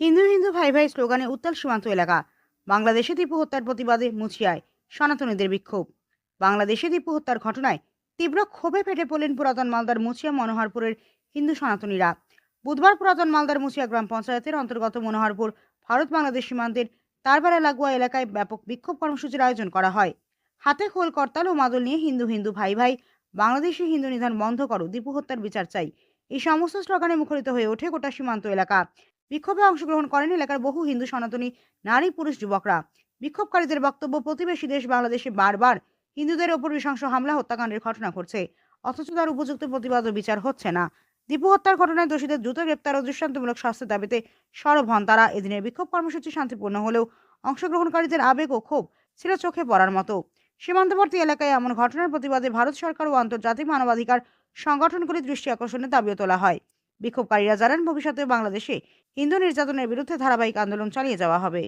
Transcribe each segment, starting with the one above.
হিন্দু হিন্দু ভাই ভাই স্লোগানে উত্তাল সীমান্ত এলাকা। বাংলাদেশে টিপু হত্যার প্রতিবাদে মুছিয়ায় সনাতনীদের বিক্ষোভ। বাংলাদেশে টিপু হত্যার ঘটনায় তীব্র ক্ষোভে ফেটে পড়লেন পুরাতন মালদার মুছিয়া মনোহরপুরের হিন্দু সনাতনীরা। বুধবার পুরাতন মালদার মুছিয়া গ্রাম পঞ্চায়েতের অন্তর্গত মনোহরপুর ভারত বাংলাদেশ সীমান্তের তারবেলা লাগোয়া এলাকায় ব্যাপক বিক্ষোভ কর্মসূচির আয়োজন করা হয়। হাতে খোল করতাল ও মাদল নিয়ে হিন্দু হিন্দু ভাই ভাই, বাংলাদেশি হিন্দু নিধন বন্ধ করো, দীপু হত্যার বিচার চাই। এই সমস্ত স্লোগানে মুখরিত হয়ে ওঠে গোটা সীমান্ত এলাকা। বিক্ষোভে অংশগ্রহণ করেন এলাকার বহু হিন্দু সনাতনী নারী পুরুষ যুবকরা। বিক্ষোভকারীদের বক্তব্য, প্রতিবেশী দেশ বাংলাদেশে বারবার হিন্দুদের ওপর নৃশংস হামলা, হত্যাকাণ্ডের ঘটনা ঘটছে। অথচ তার উপযুক্ত প্রতিবাদ ও বিচার হচ্ছে না। দীপু হত্যার ঘটনায় দোষীদের দ্রুত গ্রেপ্তার ও দৃষ্টান্তমূলক শাস্তির দাবিতে সরব হন তারা। এদিনের বিক্ষোভ কর্মসূচি শান্তিপূর্ণ হলেও অংশগ্রহণকারীদের আবেগ ও ক্ষোভ ছিল চোখে পড়ার মতো। সীমান্তবর্তী এলাকায় এমন ঘটনার প্রতিবাদে ভারত সরকার ও আন্তর্জাতিক মানবাধিকার সংগঠনগুলির দৃষ্টি আকর্ষণের দাবিও তোলা হয়। বিক্ষোভকারীরা জানান, ভবিষ্যতে বাংলাদেশে হিন্দু নির্যাতনের বিরুদ্ধে ধারাবাহিক আন্দোলন চালিয়ে যাওয়া হবে।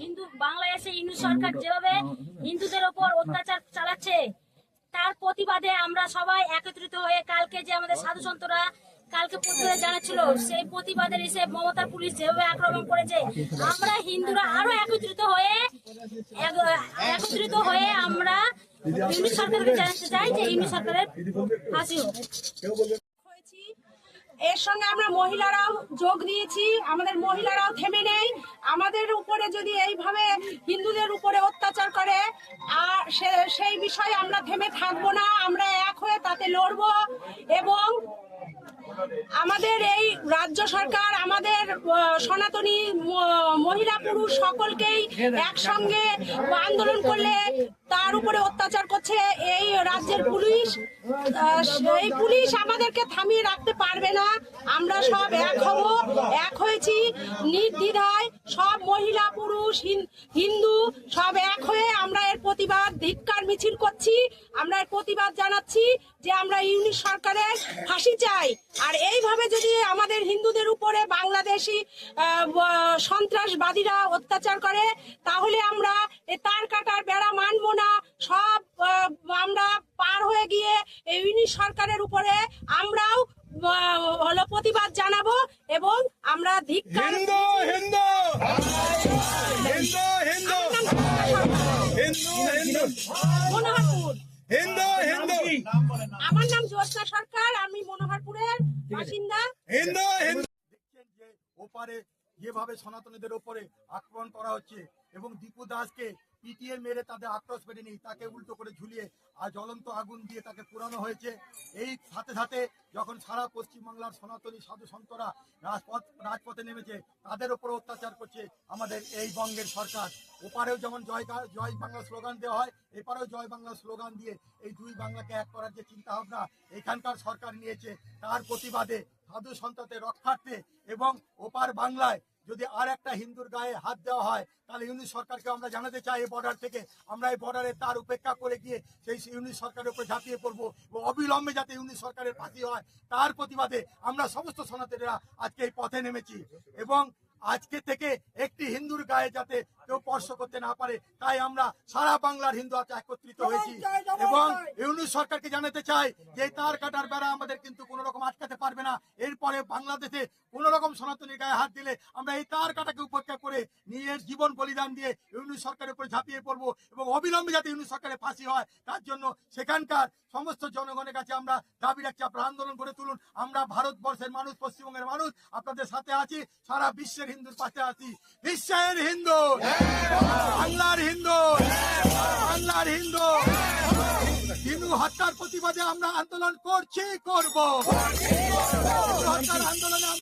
হিন্দু বাংলাদেশে হিন্দু সরকার যেভাবে হিন্দুদের ওপর অত্যাচার চালাচ্ছে, তার প্রতিবাদে আমরা সবাই একত্রিত হয়ে কালকে যে আমাদের সাধু সন্তরা কালকে প্রতিবাদে জানাচ্ছিল, সেই প্রতিবাদের এসে মমতা পুলিশ যেভাবে আক্রমণ করেছে, আমরা হিন্দুরা আরও একত্রিত হয়ে একত্রিত হয়ে আমরা ইংলিশ সরকারকে জানাতে চাই যে ইংলিশ সরকারের ফাঁসি এর সঙ্গে আমরা মহিলারাও যোগ দিয়েছি আমাদের মহিলারাও থেমে নেই। আমাদের উপরে যদি এইভাবে হিন্দুদের উপরে অত্যাচার করে, আর সেই বিষয়ে আমরা থেমে থাকব না, আমরা এক হয়ে তাতে লড়বো এবং আমাদের এই রাজ্য সরকার, আমাদের সনাতনী মহিলা, পুরুষ সকলকেই একসঙ্গে আন্দোলন করলে তার উপরে অত্যাচার করছে এই রাজ্যের পুলিশ। এই পুলিশ আমাদেরকে থামিয়ে রাখতে পারবে না। আমরা সব এক হব, এক হয়েছি। নির্দ্বিধায় সব মহিলা, পুরুষ হিন- হিন্দু, সব এক হয়ে আমরা এর প্রতিবাদ, ধিক্কার, মিছিল করছি। আমরা এর প্রতিবাদ জানাচ্ছি যে আমরা ইউনিট সরকারের ফাঁসি চাই। আর এইভাবে যদি আমাদের হিন্দুদের উপরে বাংলাদেশি সন্ত্রাসবাদীরা অত্যাচার করে, তাহলে আমরা হলো প্রতিবাদ জানাব এবং আমরা ধিক্কার হিন্দু হিন্দু! হিন্দু হিন্দু! হিন্দু হিন্দু! মনোহরপুর। হিন্দু হিন্দু! আমার নাম জ্যোৎস্না সরকার আমি মনোহরপুরের বাসিন্দা। হিন্দু হিন্দু! দেখছেন যে ওপারে যেভাবে সনাতনীদের ওপরে আক্রমণ করা হচ্ছে এবং দীপু দাসকে পিটিএ মেরে তাদের আক্রোশ পেটেনি তাকে উল্টো করে ঝুলিয়ে আর জ্বলন্ত আগুন দিয়ে তাকে পুরানো হয়েছে। এই সাথে সাথে যখন সারা পশ্চিমবাংলার সনাতনী সাধু সন্তরা রাজপথ, রাজপথে নেমেছে, তাদের ওপর অত্যাচার করছে আমাদের এই বঙ্গের সরকার। ওপারেও যেমন জয় জয় বাংলা স্লোগান দেওয়া হয়, এপারেও জয় বাংলা স্লোগান দিয়ে এই দুই বাংলাকে এক করার যে চিন্তা ভাবনা এখানকার সরকার নিয়েছে, তার প্রতিবাদে সাধু সন্তদের রক্ষার্থে এবং ওপার বাংলায় যদি আর একটা হিন্দুর গায়ে হাত দেওয়া হয়, তাহলে ইউনি সরকারকে আমরা জানাতে চাই এই বর্ডার থেকে। আমরা এই বর্ডারে তার উপেক্ষা করে গিয়ে সেই ইউনি সরকারের উপর ঝাঁপিয়ে পড়ব এবং অবিলম্বে যাতে ইউনি সরকারের ফাঁসি হয়, তার প্রতিবাদে আমরা সমস্ত সনাতনীরা আজকে এই পথে নেমেছি। এবং আজকে থেকে একটি হিন্দুর গায়ে যাতে কেউ স্পর্শ করতে না পারে তাই আমরা সারা বাংলার হিন্দু আজ একত্রিত হয়েছি। এবং ইউনিট সরকারকে জানাতে চাই যে তার কাটার বেড়া আমাদের কিন্তু কোনো রকম আটকাতে পারবে না। এরপরে বাংলাদেশে কোন রকম সনাতনী গায়ে হাত দিলে আমরা এই তার কাটাকে উপেক্ষা করে নিজের জীবন বলিদান দিয়ে ইউনিট সরকারের উপরে ঝাঁপিয়ে পড়ব এবং অবিলম্বে যাতে ইউনিট সরকারের ফাঁসি হয় তার জন্য সেখানকার সমস্ত জনগণের কাছে আমরা দাবি রাখছি আপনারা আন্দোলন করে তুলুন। আমরা ভারতবর্ষের মানুষ পশ্চিমবঙ্গের মানুষ আপনাদের সাথে আছি সারা বিশ্বের হিন্দুর পাশে আছি। বিশ্বের হিন্দু! বাংলার হিন্দু। বাংলার হিন্দু। হিন্দু হত্যার প্রতিবাদে আমরা আন্দোলন করছি করব। হত্যার আন্দোলনে